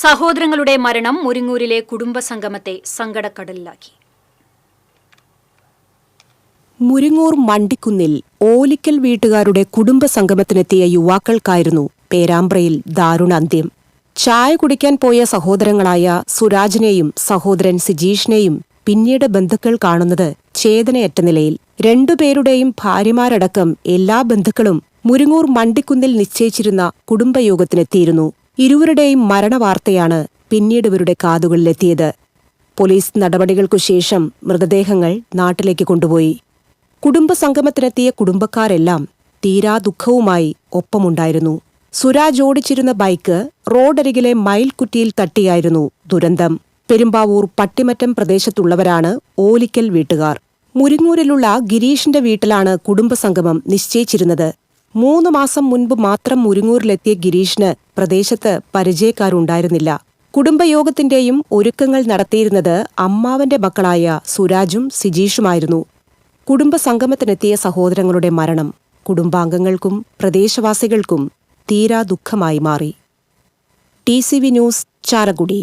സഹോദരങ്ങളുടെ മരണം മുരിങ്ങൂരിലെ കുടുംബസംഗമത്തെ സങ്കടക്കടലിലാക്കി. മുരിങ്ങൂർ മണ്ടിക്കുന്നിൽ ഓലിക്കൽ വീട്ടുകാരുടെ കുടുംബസംഗമത്തിനെത്തിയ യുവാക്കൾക്കായിരുന്നു പേരാമ്പ്രയിൽ ദാരുണ അന്ത്യം. ചായ കുടിക്കാൻ പോയ സഹോദരങ്ങളായ സുരാജിനെയും സഹോദരൻ സിജീഷിനെയും പിന്നീട് ബന്ധുക്കൾ കാണുന്നത് ചേതനയറ്റ നിലയിൽ. രണ്ടുപേരുടെയും ഭാര്യമാരടക്കം എല്ലാ ബന്ധുക്കളും മുരിങ്ങൂർ മണ്ടിക്കുന്നിൽ നിശ്ചയിച്ചിരുന്ന കുടുംബയോഗത്തിനെത്തിയിരുന്നു. ഇരുവരുടെയും മരണവാർത്തയാണ് പിന്നീട് ഇവരുടെ കാതുകളിലെത്തിയത്. പോലീസ് നടപടികൾക്കു ശേഷം മൃതദേഹങ്ങൾ നാട്ടിലേക്ക് കൊണ്ടുപോയി. കുടുംബസംഗമത്തിനെത്തിയ കുടുംബക്കാരെല്ലാം തീരാ ദുഃഖവുമായി ഒപ്പമുണ്ടായിരുന്നു. സുരാജ് ഓടിച്ചിരുന്ന ബൈക്ക് റോഡരികിലെ മയിൽക്കുറ്റിയിൽ തട്ടിയായിരുന്നു ദുരന്തം. പെരുമ്പാവൂർ പട്ടിമറ്റം പ്രദേശത്തുള്ളവരാണ് ഓലിക്കൽ വീട്ടുകാർ. മുരിങ്ങൂരിലുള്ള ഗിരീഷിന്റെ വീട്ടിലാണ് കുടുംബസംഗമം നിശ്ചയിച്ചിരുന്നത്. മൂന്ന് മാസം മുൻപ് മാത്രം മുരിങ്ങൂരിലെത്തിയ ഗിരീഷിന് പ്രദേശത്ത് പരിചയക്കാരുണ്ടായിരുന്നില്ല. കുടുംബയോഗത്തിന്റെയും ഒരുക്കങ്ങൾ നടത്തിയിരുന്നത് അമ്മാവന്റെ മക്കളായ സുരാജും സിജീഷുമായിരുന്നു. കുടുംബസംഗമത്തിനെത്തിയ സഹോദരങ്ങളുടെ മരണം കുടുംബാംഗങ്ങൾക്കും പ്രദേശവാസികൾക്കും തീരാ ദുഃഖമായി മാറി. T News Chalakudy.